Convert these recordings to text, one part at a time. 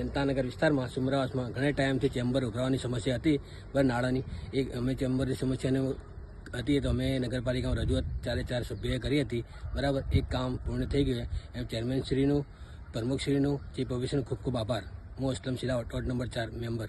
જનતાનગર વિસ્તારમાં સુમરાવાસમાં ઘણા ટાઈમથી ચેમ્બર ઉભરાવાની સમસ્યા હતી. બર નાળાની એક અમે ચેમ્બરની સમસ્યાને હતી તો અમે નગરપાલિકામાં રજૂઆત ચારે ચાર સભ્યોએ કરી હતી. બરાબર, એક કામ પૂર્ણ થઈ ગયું. એમ ચેરમેનશ્રીનું, પ્રમુખશ્રીનું, ચીફ ઓફિસરનો ખૂબ ખૂબ આભાર. હું અસ્લમ શિલાવટ વોર્ડ નંબર ચાર, મેમ્બર.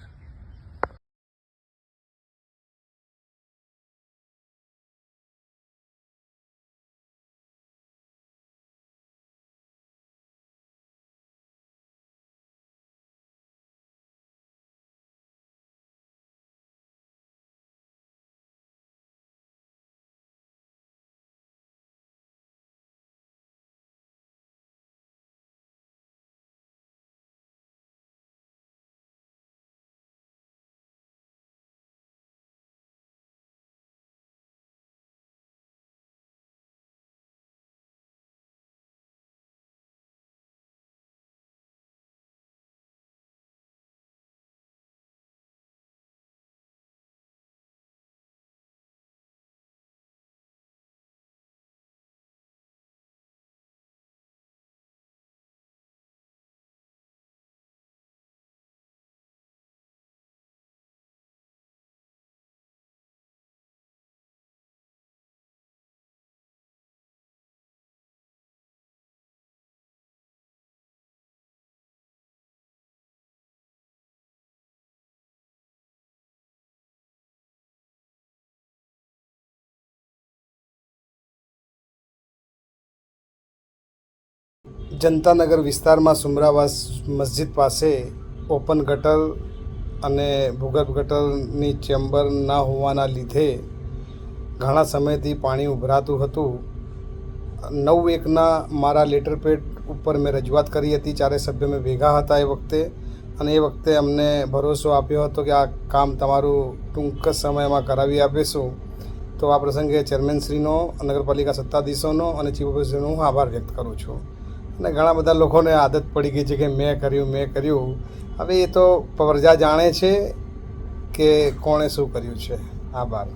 જનતાનગર વિસ્તારમાં સુમરાવાસ મસ્જિદ પાસે ઓપન ગટર અને ભૂગર્ભ ગટરની ચેમ્બર ના હોવાના લીધે ઘણા સમયથી પાણી ઉભરાતું હતું. નવ એકના મારા લેટર પેડ ઉપર મેં રજૂઆત કરી હતી. ચારે સભ્ય મેં ભેગા હતા એ વખતે અને એ વખતે અમને ભરોસો આપ્યો હતો કે આ કામ તમારું ટૂંક જ સમયમાં કરાવી આપીશું. તો આ પ્રસંગે ચેરમેનશ્રીનો, નગરપાલિકા સત્તાધીશોનો અને ચીફ ઓફિસરનો હું આભાર વ્યક્ત કરું છું. અને ઘણા બધા લોકોને આદત પડી ગઈ છે કે મેં કર્યું મેં કર્યું. હવે એ તો પ્રજા જાણે છે કે કોણે શું કર્યું છે. આભાર.